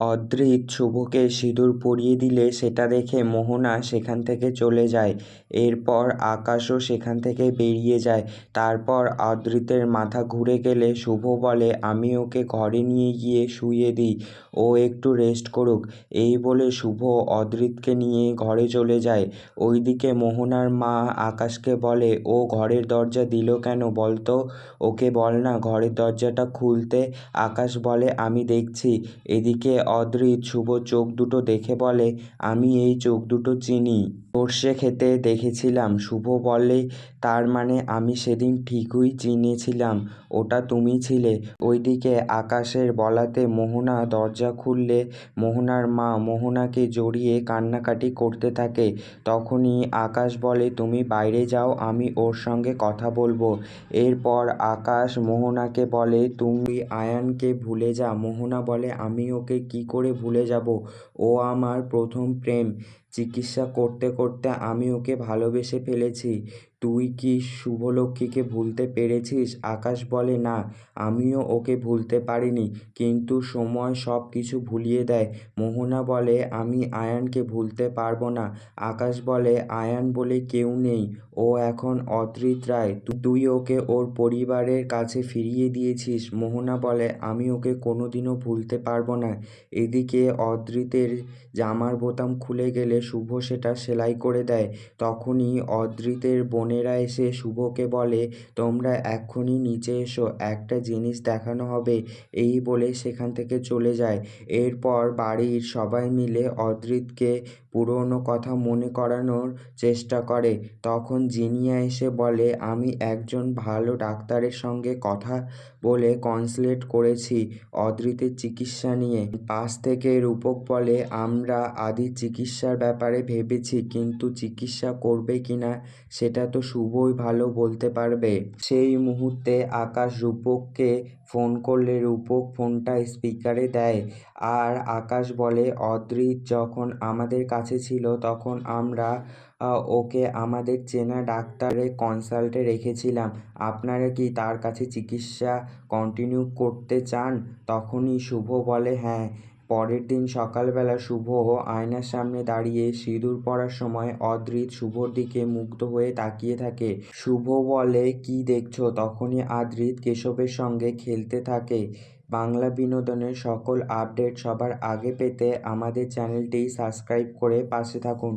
অদ্রিত শুভকে সিঁদুর পরিয়ে দিলে সেটা দেখে মোহনা সেখান থেকে চলে যায়। এরপর আকাশও সেখান থেকে বেরিয়ে যায়। তারপর অদ্রিতের মাথা ঘুরে গেলে শুভ বলে, আমি ওকে ঘরে নিয়ে গিয়ে শুইয়ে দিই। ও একটু রেস্ট করুক। এই বলে শুভ অদ্রিতকে নিয়ে ঘরে চলে যায়। ওইদিকে মোহনার মা আকাশকে বলে, ও ঘরের দরজা দিল কেন বলতো? ওকে বল না, ঘরের দরজাটা খুলতে। আকাশ বলে, আমি দেখছি। এদিকে অদ্রিত শুভ চোখ দুটো দেখে বলে, আমি এই চোখ দুটো চিনি। সর্ষে খেতে দেখেছিলাম, শুভ বলে, তার মানে আমি সেদিন ঠিকই চিনেছিলাম, ওটা তুমি ছিলে। ওইদিকে আকাশের বলাতে মোহনা দরজা খুললে, মোহনার মা মোহনাকে জড়িয়ে কান্নাকাটি করতে থাকে। তখনই আকাশ বলে, তুমি বাইরে যাও, আমি ওর সঙ্গে কথা বলব। এরপর আকাশ মোহনাকে বলে তুমি আয়ানকে ভুলে যা। মোহনা বলে, আমি ওকে কী করে ভুলে যাব? ও আমার প্রথম প্রেম। চিকিৎসা করতে করতে আমি ওকে ভালোবেসে ফেলেছি। তুই কি শুভলক্ষ্মীকে ভুলতে পেরেছিস? আকাশ বলে, না, আমিও ওকে ভুলতে পারিনি, কিন্তু সময় সব কিছু ভুলিয়ে দেয়। মোহনা বলে, আমি আয়ানকে ভুলতে পারব না। আকাশ বলে, আয়ান বলে কেউ নেই, ও এখন অদ্রিত রায়। তুই ওকে ওর পরিবারের কাছে ফিরিয়ে দিয়েছিস। মোহনা বলে, আমি ওকে কোনোদিনও ভুলতে পারব না। এদিকে অদ্রিতের জামার বোতাম খুলে গেলে শুভ সেটা সেলাই করে দেয়। তখনই অদ্রিতের বোনেরা এসে শুভকে বলে, তোমরা এক্ষুনি নিচে এসো, একটা জিনিস দেখানো হবে। এই বলে সেখান থেকে চলে যায়। এরপর বাড়ির সবাই মিলে অদ্রিতকে পুরনো কথা মনে করানোর চেষ্টা করে। তখন জিনিয়া এসে বলে, আমি একজন ভালো ডাক্তারের সঙ্গে কথা বলে কনসলেট করেছি অদ্রিতের চিকিৎসা নিয়ে। পাশ থেকে রূপক বলে, আমরা আদি চিকিৎসার ব্যাপারে ভেবেছি, কিন্তু চিকিৎসা করবে কি না সেটা তো শুভই ভালো বলতে পারবে। সেই মুহূর্তে আকাশ রূপককে ফোন করলে রূপক ফোনটা স্পিকারে দেয় আর আকাশ বলে, অদ্রিত, যখন আমাদের কাছে ছিল তখন আমরা ওকে আমাদের চেনা ডাক্তারের কনসাল্টে রেখেছিলাম। আপনারা কি তার কাছে চিকিৎসা কন্টিনিউ করতে চান? তখনই শুভ বলে হ্যাঁ। পরের দিন সকালবেলা শুভ আয়নার সামনে দাঁড়িয়ে সিঁদুর পড়ার সময় অদ্রিত শুভর দিকে মুগ্ধ হয়ে তাকিয়ে থাকে। শুভ বলে, কি দেখছ? তখনই আদ্রিত কেশবের সঙ্গে খেলতে থাকে। বাংলা বিনোদনের সকল আপডেট সবার আগে পেতে আমাদের চ্যানেলটি সাবস্ক্রাইব করে পাশে থাকুন।